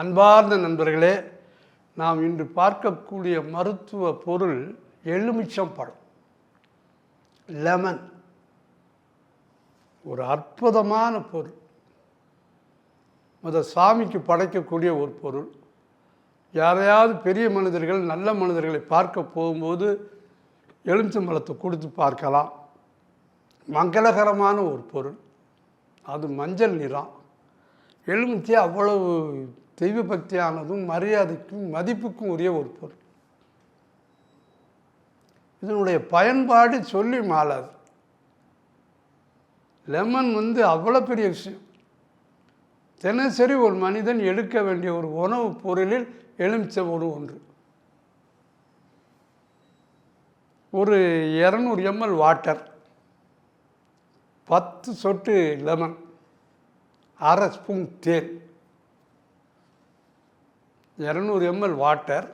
அன்பார்ந்த நண்பர்களே நாம் இன்று பார்க்கக்கூடிய மருத்துவ பொருள் எலுமிச்சம் பழம். லெமன் ஒரு அற்புதமான பொருள். முத சாமிக்கு படைக்கக்கூடிய ஒரு பொருள். யாரையாவது பெரிய மனிதர்கள் நல்ல மனிதர்களை பார்க்க போகும்போது எலுமிச்சம்பழத்தை கொடுத்து பார்க்கலாம். மங்களகரமான ஒரு பொருள். அது மஞ்சள் நிறம். எலுமிச்சை அவ்வளவு தெய்வ பக்தியானதும் மரியாதைக்கும் மதிப்புக்கும் உரிய ஒரு பொருள். இதனுடைய பயன்பாடு சொல்லி மாறாது. லெமன் வந்து அவ்வளோ பெரிய விஷயம். தினசரி ஒரு மனிதன் எடுக்க வேண்டிய ஒரு உணவுப் பொருளில் எலுமிச்சை ஒரு ஒன்று. ஒரு இரநூறு எம்எல் வாட்டர் பத்து சொட்டு லெமன் அரை ஸ்பூன் தேன். இரநூறு எம்எல் வாட்டர்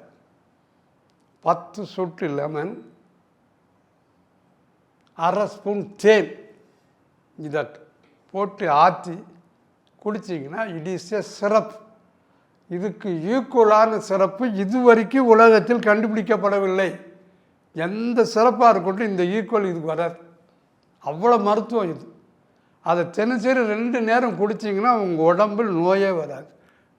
பத்து சொட்டு லெமன் அரை ஸ்பூன் தேன் இதை போட்டு ஆற்றி குடிச்சிங்கன்னா இட் இஸ் ஏ சிறப் இதுக்கு ஈக்குவலான சிறப்பு இதுவரைக்கும் உலகத்தில் கண்டுபிடிக்கப்படவில்லை. எந்த சிறப்பாக இருக்கட்டும் இந்த ஈக்குவல் இதுக்கு வராது. அவ்வளோ மருத்துவம் இது. அதை தினசரி ரெண்டு நேரம் குடிச்சிங்கன்னா உங்கள் உடம்பில் நோயே வராது.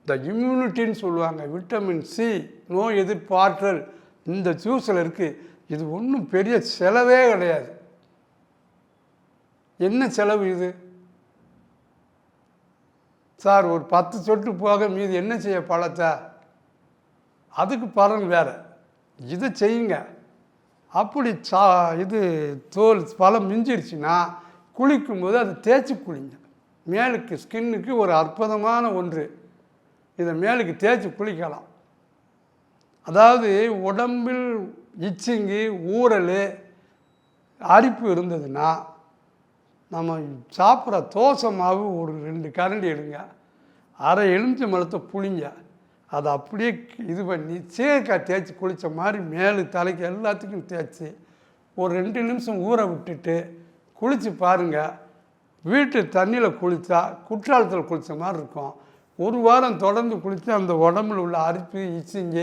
இந்த இம்யூனிட்டின்னு சொல்லுவாங்க விட்டமின் சி நோய் எதிர்ப்பாற்றல் இந்த ஜூஸில் இருக்குது இது ஒன்றும் பெரிய செலவே கிடையாது. என்ன செலவு இது? சார் ஒரு பத்து சொட்டு போக மீது என்ன செய்ய பழத்தை அதுக்கு பலன் வேறு. இதை செய்யுங்க. அப்படி சா இது தோல் பழம் மிஞ்சிருச்சுன்னா குளிக்கும்போது அதை தேய்ச்சி குளிங்க. மேலுக்கு ஸ்கின்னுக்கு ஒரு அற்புதமான ஒன்று. இதை மேலுக்கு தேய்ச்சி குளிக்கலாம். அதாவது உடம்பில் இச்சிங்கு ஊறல் அரிப்பு இருந்ததுன்னா நம்ம சாப்பிட்ற தோசை மாவு ஒரு ரெண்டு கரண்டி எடுங்க. அரை எலுமிச்சை மரத்தை புளிங்க அதை அப்படியே இது பண்ணி சீரக்காய் தேய்ச்சி குளித்த மாதிரி மேலு தலைக்கு எல்லாத்துக்கும் தேய்ச்சி ஒரு ரெண்டு நிமிஷம் ஊற விட்டுட்டு குளித்து பாருங்கள் வீட்டு தண்ணியில் குளித்தா குற்றாலத்தில் குளித்த மாதிரி இருக்கும். ஒரு வாரம் தொடர்ந்து குளித்து அந்த உடம்புல உள்ள அரிப்பு இச்சிங்க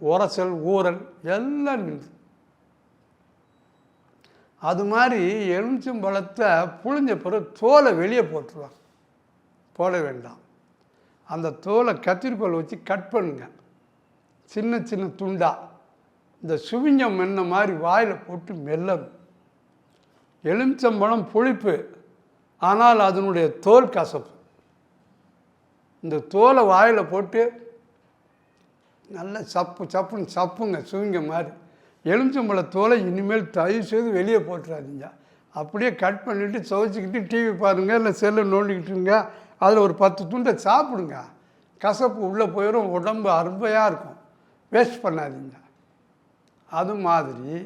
உரசல் ஊறல் எல்லாம் நின்று அது மாதிரி எலுமிச்சம்பழத்தை புழிஞ்ச பிறகு தோலை வெளியே போட்டுருவாங்க. போட வேண்டாம். அந்த தோலை கத்திரிக்கோல் வச்சு கட் பண்ணுங்க. சின்ன சின்ன துண்டா. இந்த சுவிஞ்சம் என்ன மாதிரி வாயில் போட்டு மெல்லணும். எலுமிச்சம்பழம் புளிப்பு ஆனால் அதனுடைய தோல் கசப்பு. இந்த தோலை வாயில் போட்டு நல்லா சப்பு சப்புன்னு சப்புங்க சுவிங்க மாதிரி. எலுமிச்சம்பழ தோலை இனிமேல் தயவு செய்து வெளியே போட்டுறாதீங்க. அப்படியே கட் பண்ணிவிட்டு துவைச்சிக்கிட்டு டிவி பாருங்கள் இல்லை செல்லை நோண்டிக்கிட்டுருங்க அதில் ஒரு பத்து துண்டை சாப்பிடுங்க. கசப்பு உள்ளே போயிடும் உடம்பு அருமையாக இருக்கும். வேஸ்ட் பண்ணாதீங்க. அது மாதிரி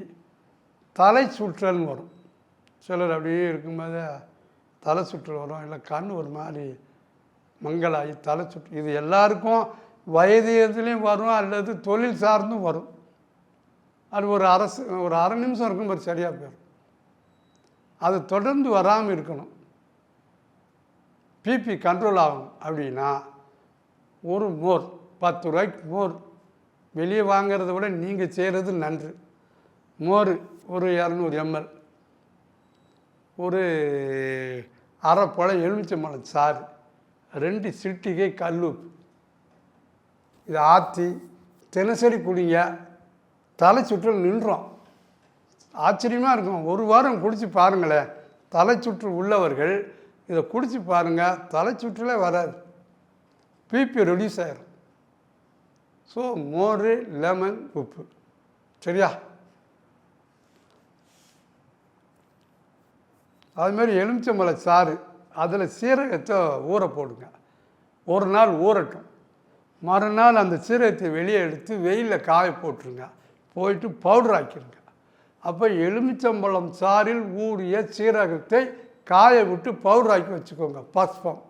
தலை சுற்றல்னு வரும். சிலர் அப்படியே இருக்கும்போது தலை சுற்றல் வரும் இல்லை கண் ஒரு மாதிரி மங்களாயி தலை சுற்று இது எல்லாருக்கும் இதுலேயும் வரும் அல்லது தொழில் சார்ந்தும் வரும். அது ஒரு அரசு ஒரு அரை நிமிஷம் இருக்கும் ஒரு சரியாக போயிடும் அது தொடர்ந்து வராமல் இருக்கணும். பிபி கண்ட்ரோல் ஆகணும். அப்படின்னா ஒரு மோர் பத்து ரூபாய்க்கு மோர் வெளியே வாங்கிறத விட நீங்கள் செய்கிறது நன்று. மோர் ஒரு இரநூறு எம்எல். ஒரு அரை பழம் எலுமிச்சம்பழம் சாறு. ரெண்டு சிட்டிகை கல் இதை ஆற்றி தினசரி குடிங்க. தலை சுற்றல் நின்றோம். ஆச்சரியமாக இருக்கும். ஒரு வாரம் குடித்து பாருங்களேன். தலை சுற்று உள்ளவர்கள் இதை குடித்து பாருங்கள் தலை சுற்றலே வராது. பிபி ரெடியூஸ் ஆயிரும். ஸோ மோர் லெமன் உப்பு. சரியா? அதுமாரி எலுமிச்சம்பழ சாறு. அதில் சீரகத்தை ஊற போடுங்க. ஒரு நாள் ஊறட்டும். மறுநாள் அந்த சீரகத்தை வெளியே எடுத்து வெயிலில் காய போட்டுருங்க. போயிட்டு பவுடர் ஆக்கிடுங்க அப்போ எலுமிச்சம்பழம் சாறில் ஊறிய சீரகத்தை காய விட்டு பவுடர் ஆக்கி வச்சுக்கோங்க. பஸ்பம்.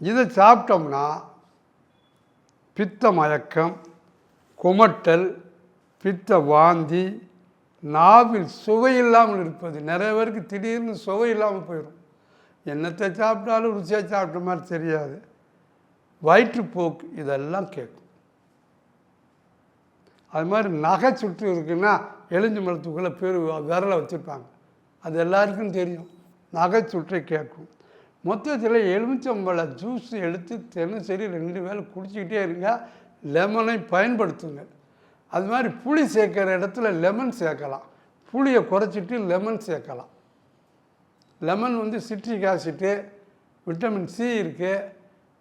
இதை சாப்பிட்டோம்னா பித்த மயக்கம் குமட்டல் பித்த வாந்தி நாவில் சுவை இல்லாமல் இருப்பது. நிறைய பேருக்கு திடீர்னு சுவை இல்லாமல் போயிடும் என்னத்தை சாப்பிட்டாலும் ருசியாக சாப்பிட்ட மாதிரி தெரியாது. வயிற்றுப்போக்கு இதெல்லாம் கேட்கும். அது மாதிரி நகை சுற்று இருக்குன்னா எலுஞ்சு மரத்துக்குள்ளே பேர் விரலை வச்சுருப்பாங்க. அது எல்லாருக்கும் தெரியும். நகை சுற்றை கேட்கும். மொத்தத்தில் எலுமிச்சம்பழ ஜூஸ் எடுத்து தினசரி ரெண்டு வேளை குடிச்சிக்கிட்டே இருங்க. லெமனை பயன்படுத்துங்க. அது மாதிரி புளி சேர்க்குற இடத்துல லெமன் சேர்க்கலாம். புளியை குறைச்சிட்டு லெமன் சேர்க்கலாம். லெமன் வந்து சிட்ரிக் ஆசிட்டு விட்டமின் சி இருக்குது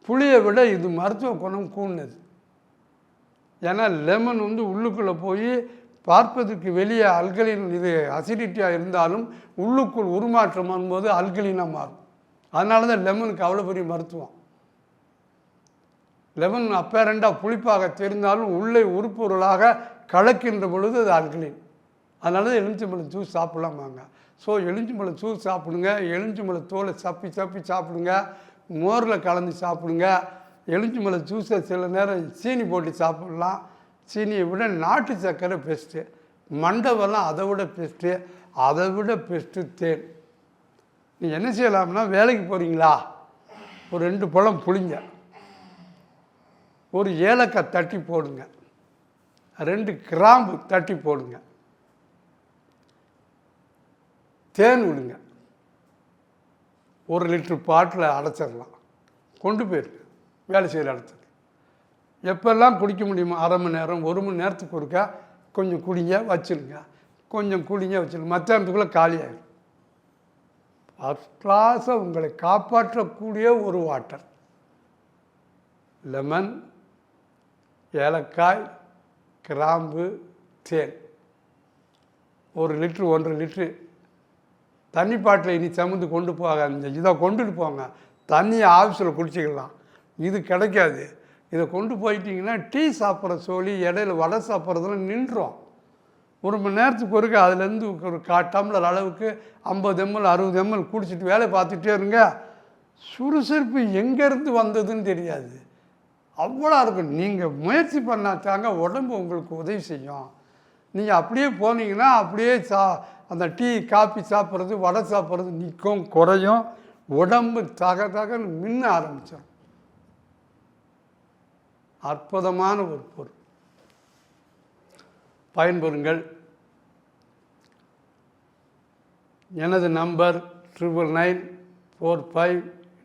புளியை விட இது மருத்துவ குணம் கூடுனது. ஏன்னா லெமன் வந்து உள்ளுக்குள்ளே போய் பார்ப்பதற்கு வெளியே அல்கலின் இது அசிடிட்டியாக இருந்தாலும் உள்ளுக்குள் உருமாற்றம் வரும்போது அல்கலினாக மாறும். அதனால தான் லெமனுக்கு அவ்வளோ பெரிய மருத்துவம். லெமன் அப்பேரண்டாக புளிப்பாக தெரிந்தாலும் உள்ளே உருப்பொருளாக கலக்கின்ற பொழுது அது அல்கலின் அதனால தான் எலுமிச்சம்பழம் ஜூஸ் சாப்பிட்லாமாங்க ஸோ எலுமிச்சம்பழம் ஜூஸ் சாப்பிடுங்க. எலுமிச்சம்பழம் தோலை சப்பி சப்பி சாப்பிடுங்க. மோரில் கலந்து சாப்பிடுங்க. எலுமிச்சம்பழம் ஜூஸை சில நேரம் சீனி போட்டு சாப்பிட்லாம். சீனியை விட நாட்டு சர்க்கரை பெஸ்ட்டு மண்டபம்லாம் அதை விட பெஸ்ட்டு அதை விட பெஸ்ட்டு தேன். நீ என்ன செய்யலாம்னா வேலைக்கு போகிறீங்களா ஒரு ரெண்டு பழம் புளிங்க ஒரு ஏலக்காய் தட்டி போடுங்க. ரெண்டு கிராம்பு தட்டி போடுங்க. தேன் விடுங்க. ஒரு லிட்ரு பாட்டில் அடைச்சிடலாம். கொண்டு போயிருங்க வேலை செய்கிற இடத்துக்கு. எப்பெல்லாம் குடிக்க முடியுமோ அரை மணி நேரம் ஒரு மணி நேரத்துக்கு ஒருக்கா கொஞ்சம் குடிங்க வச்சுருங்க. கொஞ்சம் குடிங்க வச்சுருங்க. மத்தியானத்துக்குள்ளே காலியாயிடும் ஃபஸ்ட் கிளாஸை உங்களை காப்பாற்றக்கூடிய ஒரு வாட்டர் லெமன் ஏலக்காய் கிராம்பு தேன். ஒரு லிட்ரு ஒன்றரை லிட்ரு. தண்ணி பாட்டில் இனி சமந்து கொண்டு போக இதை கொண்டுட்டு போங்க. தண்ணியை ஆஃபீஸில் குடிச்சிக்கலாம். இது கிடைக்காது. இதை கொண்டு போயிட்டிங்கன்னா டீ சாப்பிட்ற சோழி இடையில வடை சாப்பிட்றதுலாம் நின்றோம் ஒரு மணி நேரத்துக்கு ஒருக்க அதுலேருந்து ஒரு கா டம்ளர் அளவுக்கு ஐம்பது எம்எல் அறுபது எம்எல் குடிச்சிட்டு வேலை பார்த்துட்டே இருங்க. சுறுசுறுப்பு எங்கேருந்து வந்ததுன்னு தெரியாது. அவ்வளோ இருக்கும். நீங்கள் முயற்சி பண்ணாச்சாங்க உடம்பு உங்களுக்கு உதவி செய்யும். நீங்கள் அப்படியே போனீங்கன்னா அப்படியே சா அந்த டீ காஃபி சாப்பிட்றது வடை சாப்பிட்றது நிற்கும் குறையும். உடம்பு தக தகன்னு மின்ன ஆரம்பித்தோம் அற்புதமான ஒரு பொருள். பயன்பெறுங்கள். எனது number triple nine four five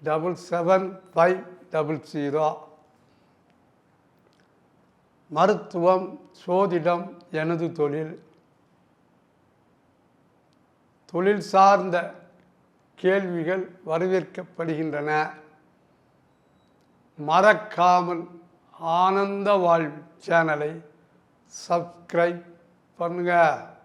double seven five double zero. மருத்துவம் சோதிடம் எனது தொழில். தொழில் சார்ந்த கேள்விகள் வரவேற்கப்படுகின்றன. மறக்காமல் ஆனந்த வாழ்வு சேனலை சப்ஸ்கிரைப் பண்ணுங்கள்